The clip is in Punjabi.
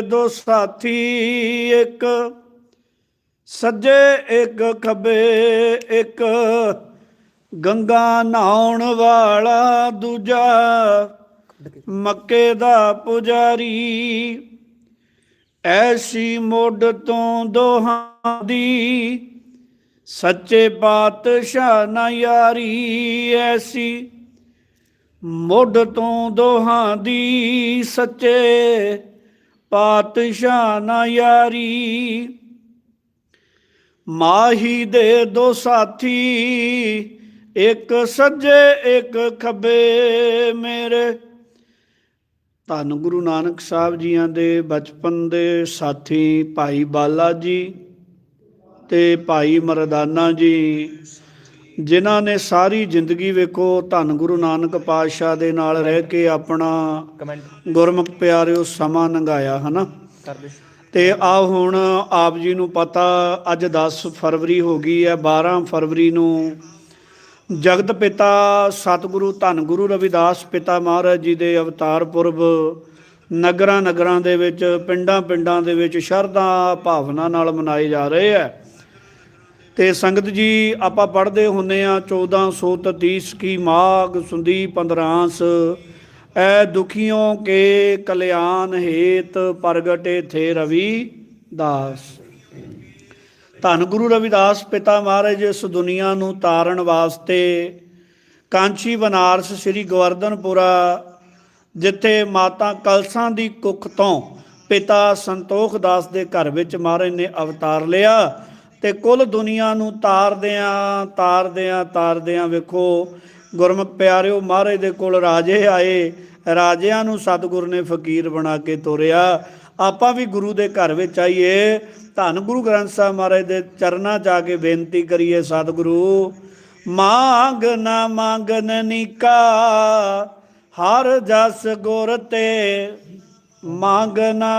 ਦੋ ਸਾਥੀ, ਇੱਕ ਸੱਜੇ, ਇੱਕ ਖੱਬੇ, ਇੱਕ ਗੰਗਾ ਨਹਾਉਣ ਵਾਲਾ, ਦੂਜਾ ਮੱਕੇ ਦਾ ਪੁਜਾਰੀ। ਐਸੀ ਮੁੱਢ ਤੋਂ ਦੋਹਾਂ ਦੀ ਸੱਚੇ ਪਾਤਸ਼ਾਹ ਨਾ ਯਾਰੀ। ਐਸੀ ਮੁੱਢ ਤੋਂ ਦੋਹਾਂ ਦੀ ਸੱਚੇ ਪਾਤਸ਼ਾਹ ਨਾ ਯਾਰੀ। ਮਾਹੀ ਦੇ ਦੋ ਸਾਥੀ, ਇੱਕ ਸੱਜੇ, ਇੱਕ ਖੱਬੇ ਮੇਰੇ। ਧੰਨ ਗੁਰੂ ਨਾਨਕ ਸਾਹਿਬ ਜੀਆਂ ਦੇ ਬਚਪਨ ਦੇ ਸਾਥੀ ਭਾਈ ਬਾਲਾ ਜੀ ਤੇ ਭਾਈ ਮਰਦਾਨਾ ਜੀ। ਜਿਨ੍ਹਾਂ ਨੇ ਸਾਰੀ ਜ਼ਿੰਦਗੀ ਵੇਖੋ ਧੰਨ ਗੁਰੂ ਨਾਨਕ ਪਾਤਸ਼ਾਹ ਦੇ ਨਾਲ ਰਹਿ ਕੇ ਆਪਣਾ ਗੁਰਮੁਖ ਪਿਆਰਿਓ ਸਮਾਂ ਲੰਘਾਇਆ ਹਨਾ? ਤੇ ਆ ਹੁਣ ਆਪ ਜੀ ਨੂੰ ਪਤਾ ਅੱਜ 10 ਫਰਵਰੀ ਹੋ ਗਈ ਹੈ 12 ਫਰਵਰੀ ਨੂੰ ਜਗਤ ਪਿਤਾ ਸਤਿਗੁਰੂ ਧੰਨ ਗੁਰੂ ਰਵਿਦਾਸ ਪਿਤਾ ਮਹਾਰਾਜ ਜੀ ਦੇ ਅਵਤਾਰ ਪੁਰਬ ਨਗਰਾਂ ਨਗਰਾਂ ਦੇ ਵਿੱਚ ਪਿੰਡਾਂ ਪਿੰਡਾਂ ਦੇ ਵਿੱਚ ਸ਼ਰਧਾ ਭਾਵਨਾ ਨਾਲ ਮਨਾਏ ਜਾ ਰਹੇ ਹੈ। ਤੇ ਸੰਗਤ ਜੀ, ਆਪਾਂ ਪੜ੍ਹਦੇ ਹੁੰਨੇ ਆ 1430 ਕੀ ਮਾਗ ਸੁੰਦੀ 15 ਐ ਦੁਖੀਆਂ ਕੇ ਕਲਿਆਣ ਹੇਤ ਪ੍ਰਗਟੇ ਥੇ ਰਵੀ ਦਾਸ। ਧੰਨ ਗੁਰੂ ਰਵਿਦਾਸ ਪਿਤਾ ਮਹਾਰਾਜ, ਇਸ ਦੁਨੀਆ ਨੂੰ ਤਾਰਨ ਵਾਸਤੇ ਕਾਂਚੀ ਬਨਾਰਸ ਸ੍ਰੀ ਗਵਰਧਨਪੁਰਾ, ਜਿੱਥੇ ਮਾਤਾ ਕਲਸਾਂ ਦੀ ਕੁੱਖ ਤੋਂ ਪਿਤਾ ਸੰਤੋਖ ਦਾਸ ਦੇ ਘਰ ਵਿੱਚ ਮਹਾਰਾਜ ਨੇ ਅਵਤਾਰ ਲਿਆ। ਤੇ ਕੁੱਲ ਦੁਨੀਆ ਨੂੰ ਤਾਰਦਿਆਂ ਤਾਰਦਿਆਂ ਤਾਰਦਿਆਂ ਵੇਖੋ ਗੁਰਮੁਖ ਪਿਆਰਿਓ ਮਹਾਰਾਜ ਦੇ ਕੋਲ ਰਾਜੇ ਆਏ, ਰਾਜਿਆਂ ਨੂੰ ਸਤਿਗੁਰ ਨੇ ਫਕੀਰ ਬਣਾ ਕੇ ਤੋਰਿਆ। ਆਪਾਂ ਵੀ ਗੁਰੂ ਦੇ ਘਰ ਵਿੱਚ ਆਈਏ, ਧੰਨ ਗੁਰੂ ਗ੍ਰੰਥ ਸਾਹਿਬ ਮਹਾਰਾਜ ਦੇ ਚਰਨਾਂ 'ਚ ਆ ਕੇ ਬੇਨਤੀ ਕਰੀਏ, ਸਤਿਗੁਰੂ, ਮੰਗ ਨਾ ਮੰਗਨ ਨਿਕਾ, ਹਰ ਜਸ ਗੁਰ ਤੇ ਮੰਗਨਾ।